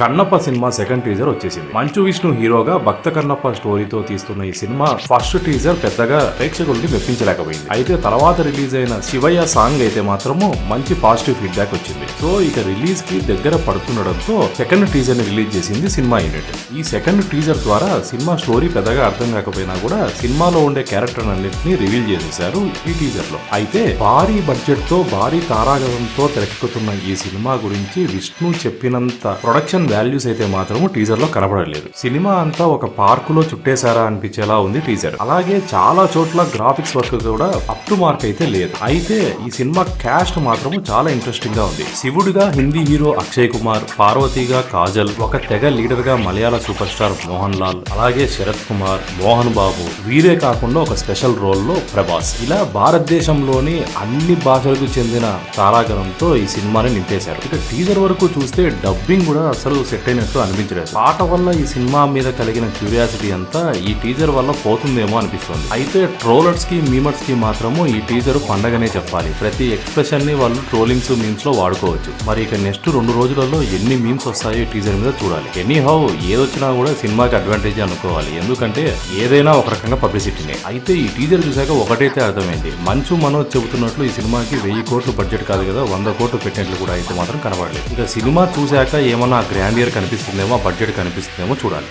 Kannappa cinema second teaser వచ్చేసింది. మంచు విష్ణు హీరోగా భక్త కన్నప్ప స్టోరీతో తీస్తున్న ఈ సినిమా ఫస్ట్ టీజర్ పెద్దగా ప్రేక్షకుల్ని మెప్పించలేకపోయింది. అయితే తర్వాత రిలీజ్ అయిన శివయ్య సాంగ్ అయితే మాత్రము మంచి పాజిటివ్ ఫీడ్బ్యాక్ వచ్చింది. సో ఇక రిలీజ్కి దగ్గర పడుతుండడంతో సెకండ్ టీజర్ని రిలీజ్ చేసింది సినిమా యూనిట్. ఈ సెకండ్ టీజర్ ద్వారా సినిమా స్టోరీ పెద్దగా అర్థం కాకపోయినా కూడా సినిమాలో ఉండే క్యారెక్టర్ అన్నింటినీ రివీల్ చేసేశారు ఈ టీజర్లో అయితే భారీ బడ్జెట్తో భారీ తారాగతంతో తెరకెక్కుతున్న ఈ సినిమా గురించి విష్ణు చెప్పినంత ప్రొడక్షన్ వాల్యూస్ అయితే మాత్రం టీజర్లో కనబడలేదు. సినిమా అంతా ఒక పార్క్లో చుట్టేశారా అనిపించేలా ఉంది టీజర్. అలాగే చాలా చోట్ల గ్రాఫిక్స్ వర్క్ కూడా అప్ టు మార్క్ అయితే లేదు. అయితే ఈ సినిమా క్యాస్ట్ మాత్రం చాలా ఇంట్రెస్టింగ్గా ఉంది. శివుడిగా హిందీ హీరో అక్షయ్ కుమార్ పార్వతిగా కాజల్ ఒక తెగ లీడర్గా మలయాళ సూపర్ స్టార్ మోహన్ లాల్ అలాగే శరత్ కుమార్ మోహన్ బాబు వీరే కాకుండా ఒక స్పెషల్ రోల్లో ప్రభాస్. ఇలా భారతదేశంలోని అన్ని భాషలకు చెందిన తారాగణంతో ఈ సినిమాని నింపేశారు. ఇక టీజర్ వరకు చూస్తే డబ్బింగ్ కూడా అసలు సెట్ అయినట్టు అనిపించలేదు. పాట వల్ల ఈ సినిమా మీద కలిగిన క్యూరియాసిటీ అంతా ఈ టీజర్ వల్ల పోతుందేమో అనిపిస్తుంది. అయితే ట్రోలర్స్కి మీమర్స్కి మాత్రము ఈ టీజర్ పండగనే చెప్పాలి. ప్రతి ఎక్స్ప్రెషన్ని వాళ్ళు ట్రోలింగ్స్ మీమ్స్లో వాడుకోవచ్చు. మరి ఇక నెక్స్ట్ రెండు రోజులలో ఎన్ని మీమ్స్ వస్తాయో టీజర్ మీద చూడాలి. ఎనీ హౌ ఏదొచ్చినా కూడా సినిమాకి అడ్వాంటేజ్ అనుకోవాలి. ఎందుకంటే ఏదైనా ఒక రకంగా పబ్లిసిటీనే అయితే ఈ టీజర్ చూసాక ఒకటైతే అర్థమైంది. మంచు మనోజ్ చెబుతున్నట్లు ఈ సినిమాకి వెయ్యి కోట్లు బడ్జెట్ కాదు కదా వంద కోట్లు పెట్టినట్లు కూడా అయితే మాత్రం కనబడలేదు. ఇక సినిమా చూశాక ఏమన్నా గ్రాండియర్ కనిపిస్తుందేమో బడ్జెట్ కనిపిస్తుందేమో చూడాలి.